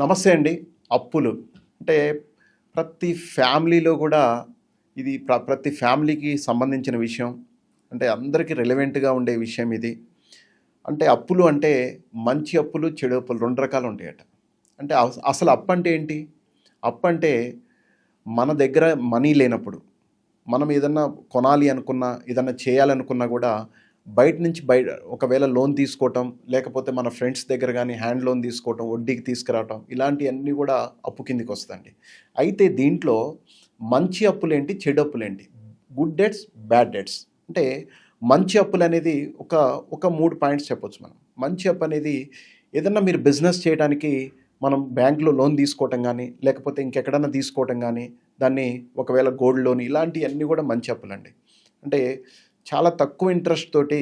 నమస్తే అండి. అప్పులు. అంటే ప్రతి ఫ్యామిలీలో కూడా ఇది ప్ర ప్రతి ఫ్యామిలీకి సంబంధించిన విషయం. అంటే అందరికీ రిలవెంట్గా ఉండే విషయం ఇది. అంటే అప్పులు అంటే మంచి అప్పులు చెడు అప్పులు రెండు రకాలు ఉంటాయట. అంటే అస- అసలు అప్పు అంటే ఏంటి? అప్పు అంటే మన దగ్గర మనీ లేనప్పుడు. మనం ఏదన్నా కొనాలి అనుకున్నా ఏదన్నా చేయాలనుకున్నా కూడా బయట నుంచి బయట ఒకవేళ లోన్ తీసుకోవటం లేకపోతే మన ఫ్రెండ్స్ దగ్గర కానీ హ్యాండ్ లోన్ తీసుకోవటం వడ్డీకి తీసుకురావటం ఇలాంటివన్నీ కూడా అప్పు కిందికి వస్తాయండి. అయితే దీంట్లో మంచి అప్పులేంటి చెడు అప్పులేంటి? Good debts bad debts. అంటే మంచి అప్పులు అనేది ఒక ఒక మూడు పాయింట్స్ చెప్పొచ్చు మనం. మంచి అప్పు అనేది ఏదన్నా మీరు బిజినెస్ చేయడానికి మనం బ్యాంకులో లోన్ తీసుకోవటం కానీ లేకపోతే ఇంకెక్కడన్నా తీసుకోవటం కానీ దాన్ని ఒకవేళ గోల్డ్ లోన్ ఇలాంటివన్నీ కూడా మంచి అప్పులండి. అంటే చాలా తక్కువ ఇంట్రెస్ట్ తోటి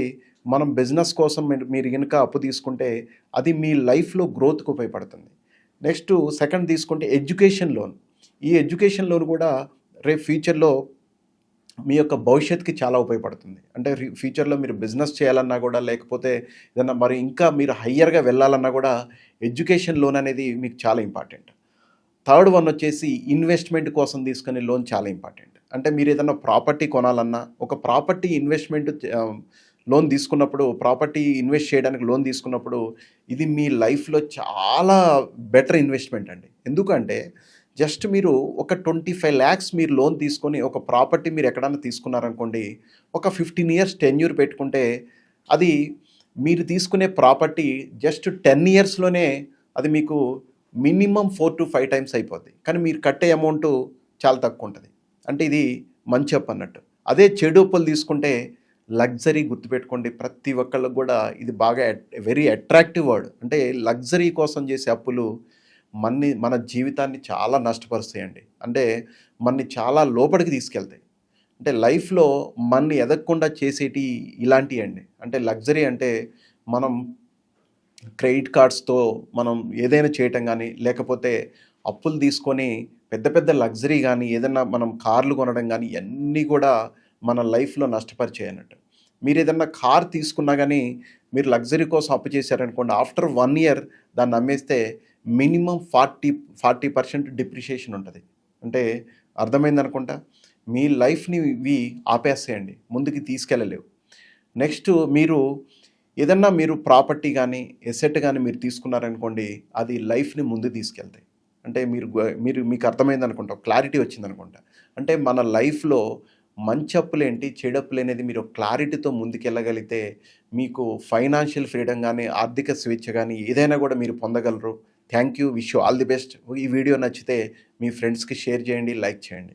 మనం బిజినెస్ కోసం మీరు మీరు కనుక అప్పు తీసుకుంటే అది మీ లైఫ్లో గ్రోత్కు ఉపయోగపడుతుంది. నెక్స్ట్ సెకండ్ తీసుకుంటే ఎడ్యుకేషన్ లోన్ ఈ ఎడ్యుకేషన్ లోన్ కూడా రేపు ఫ్యూచర్లో మీ యొక్క భవిష్యత్తుకి చాలా ఉపయోగపడుతుంది. అంటే ఫ్యూచర్లో మీరు బిజినెస్ చేయాలన్నా కూడా లేకపోతే ఏదన్నా మరి ఇంకా మీరు హయ్యర్గా వెళ్ళాలన్నా కూడా ఎడ్యుకేషన్ లోన్ అనేది మీకు చాలా ఇంపార్టెంట్ థర్డ్ వన్ వచ్చేసి ఇన్వెస్ట్మెంట్ కోసం తీసుకునే లోన్ చాలా ఇంపార్టెంట్ అంటే మీరు ఏదైనా ప్రాపర్టీ కొనాలన్నా ఒక ప్రాపర్టీ ఇన్వెస్ట్మెంట్ లోన్ తీసుకున్నప్పుడు ప్రాపర్టీ ఇన్వెస్ట్ చేయడానికి లోన్ తీసుకున్నప్పుడు ఇది మీ లైఫ్లో చాలా బెటర్ ఇన్వెస్ట్మెంట్ అండి. ఎందుకంటే జస్ట్ మీరు ఒక ట్వంటీ ఫైవ్ ల్యాక్స్ మీరు లోన్ తీసుకొని ఒక ప్రాపర్టీ మీరు ఎక్కడన్నా తీసుకున్నారనుకోండి ఒక ఫిఫ్టీన్ ఇయర్స్ టెన్యూర్ పెట్టుకుంటే అది మీరు తీసుకునే ప్రాపర్టీ జస్ట్ టెన్ ఇయర్స్లోనే అది మీకు minimum four to five times అయిపోద్ది. కానీ మీరు కట్టే అమౌంట్ చాలా తక్కువ ఉంటుంది. అంటే ఇది మంచి అప్పు అన్నట్టు. అదే చెడు అప్పులు తీసుకుంటే లగ్జరీ గుర్తుపెట్టుకోండి. ప్రతి ఒక్కళ్ళకి కూడా ఇది బాగా వెరీ అట్రాక్టివ్ వర్డ్. అంటే లగ్జరీ కోసం చేసే అప్పులు మన్ని మన జీవితాన్ని చాలా నష్టపరుస్తాయండి. అంటే మన్ని చాలా లోపలికి తీసుకెళ్తాయి. అంటే లైఫ్లో మన్ని ఎదగకుండా చేసేటి ఇలాంటివి అండి అంటే లగ్జరీ అంటే మనం క్రెడిట్ కార్డ్స్తో మనం ఏదైనా చేయటం కానీ లేకపోతే అప్పులు తీసుకొని పెద్ద పెద్ద లగ్జరీ కానీ ఏదైనా మనం కార్లు కొనడం కానీ ఇవన్నీ కూడా మన లైఫ్లో నష్టపరిచేయనట్టు. మీరు ఏదన్నా కార్ తీసుకున్నా కానీ మీరు లగ్జరీ కోసం అప్పు చేశారనుకోండి ఆఫ్టర్ వన్ ఇయర్ దాన్ని అమ్మేస్తే minimum forty forty percent depreciation ఉంటుంది. అంటే అర్థమైంది అనుకుంటా మీ లైఫ్ని ఇవి ఆపేస్తాయండి ముందుకు తీసుకెళ్ళలేవు. నెక్స్ట్ మీరు ఏదన్నా మీరు ప్రాపర్టీ కానీ ఎసెట్ కానీ మీరు తీసుకున్నారనుకోండి అది లైఫ్ని ముందు తీసుకెళ్తాయి. అంటే మీరు మీరు మీకు అర్థమైంది అనుకుంటా క్లారిటీ వచ్చింది అనుకుంటా అంటే మన లైఫ్లో మంచి అప్పులు ఏంటి చెడు అప్పులు అనేది మీరు క్లారిటీతో ముందుకెళ్ళగలిగితే మీకు ఫైనాన్షియల్ ఫ్రీడమ్ కానీ ఆర్థిక స్వేచ్ఛ కానీ ఏదైనా కూడా మీరు పొందగలరు. Thank you wish you all the best. ఈ వీడియో నచ్చితే మీ ఫ్రెండ్స్కి షేర్ చేయండి లైక్ చేయండి.